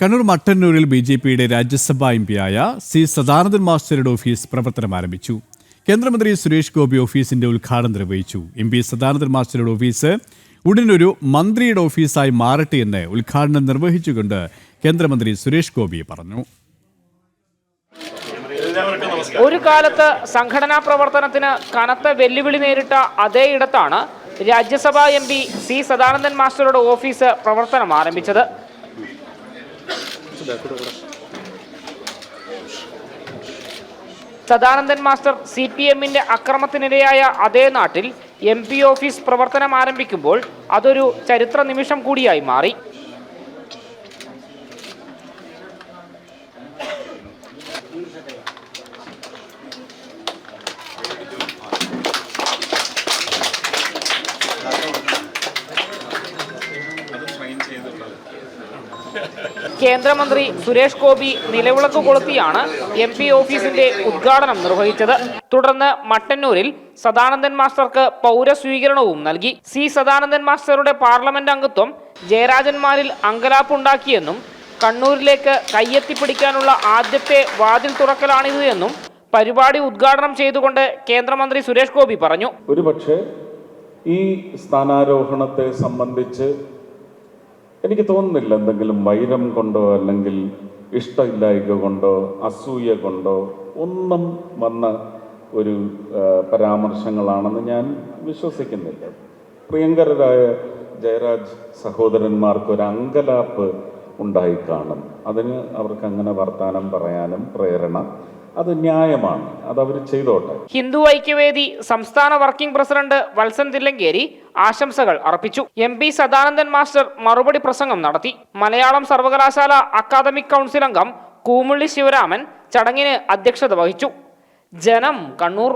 കണ്ണൂർ മട്ടന്നൂരിൽ B J പിയുടെ Rajya Sabha M പിയായ സി സദാനന്ദൻ മാസ്റ്ററുടെ ഓഫീസ് പ്രവർത്തനം ആരംഭിച്ചു. കേന്ദ്രമന്ത്രി സുരേഷ് ഗോപി ഓഫീസിന്റെ ഉദ്ഘാടനം നിർവഹിച്ചു. എം പി സദാനന്ദൻ മാസ്റ്ററുടെ ഓഫീസ് ഉടനൊരു മന്ത്രിയുടെ ഓഫീസായി മാറട്ടെ എന്ന് ഉദ്ഘാടനം നിർവഹിച്ചുകൊണ്ട് കേന്ദ്രമന്ത്രി സുരേഷ് ഗോപി പറഞ്ഞു. ഒരു കാലത്ത് സംഘടനാ പ്രവർത്തനത്തിന് കനത്ത വെല്ലുവിളി നേരിട്ട അതേ ഇടത്താണ് Rajya Sabha M P C Sadanandan മാസ്റ്ററുടെ ഓഫീസ് പ്രവർത്തനം ആരംഭിച്ചത്. സദാനന്ദൻ മാസ്റ്റർ സി പി എമ്മിന്റെ അക്രമത്തിനിരയായ അതേ നാട്ടിൽ എം പി ഓഫീസ് പ്രവർത്തനം ആരംഭിക്കുമ്പോൾ അതൊരു ചരിത്ര നിമിഷം കൂടിയായി മാറി. കേന്ദ്രമന്ത്രി സുരേഷ് ഗോപി നിലവിളക്ക് കൊളുത്തിയാണ് എം പി ഓഫീസിന്റെ ഉദ്ഘാടനം നിർവഹിച്ചത്. തുടർന്ന് മട്ടന്നൂരിൽ സദാനന്ദൻ മാസ്റ്റർക്ക് പൗരസ്വീകരണവും നൽകി. സി സദാനന്ദൻ മാസ്റ്ററുടെ പാർലമെന്റ് അംഗത്വം ജയരാജന്മാരിൽ അങ്കലാപ്പുണ്ടാക്കിയെന്നും കണ്ണൂരിലേക്ക് കയ്യെത്തിപ്പിടിക്കാനുള്ള ആദ്യത്തെ വാതിൽ തുറക്കലാണിത് എന്നും പരിപാടി ഉദ്ഘാടനം ചെയ്തുകൊണ്ട് കേന്ദ്രമന്ത്രി സുരേഷ് ഗോപി പറഞ്ഞു. ഒരുപക്ഷെ ഈ സ്ഥാനാരോഹണത്തെ സംബന്ധിച്ച് എനിക്ക് തോന്നുന്നില്ല എന്തെങ്കിലും വൈരം കൊണ്ടോ അല്ലെങ്കിൽ ഇഷ്ടമില്ലായ്ക കൊണ്ടോ അസൂയ കൊണ്ടോ ഒന്നും വന്ന ഒരു പരാമർശങ്ങളാണെന്ന് ഞാൻ വിശ്വസിക്കുന്നില്ല. പ്രിയങ്കരരായ ജയരാജ് സഹോദരന്മാർക്ക് ഒരു അങ്കലാപ്പ് ഉണ്ടായി കാണും അതിന് അവർക്ക് അങ്ങനെ വർത്തമാനം പറയാനും പ്രേരണ അത് ന്യായമാണ്. അത് അവർ ചെയ്തോട്ടെ. ഹിന്ദു ഐക്യവേദി സംസ്ഥാന വർക്കിംഗ് പ്രസിഡന്റ് വത്സൻ തില്ലങ്കേരി ആശംസകൾ അർപ്പിച്ചു. എം പി സദാനന്ദൻ മാസ്റ്റർ മറുപടി പ്രസംഗം നടത്തി. മലയാളം സർവകലാശാല അക്കാദമിക് കൗൺസിൽ അംഗം കൂമുള്ളി ശിവരാമൻ ചടങ്ങിന് അധ്യക്ഷത വഹിച്ചു. ജനം കണ്ണൂർ.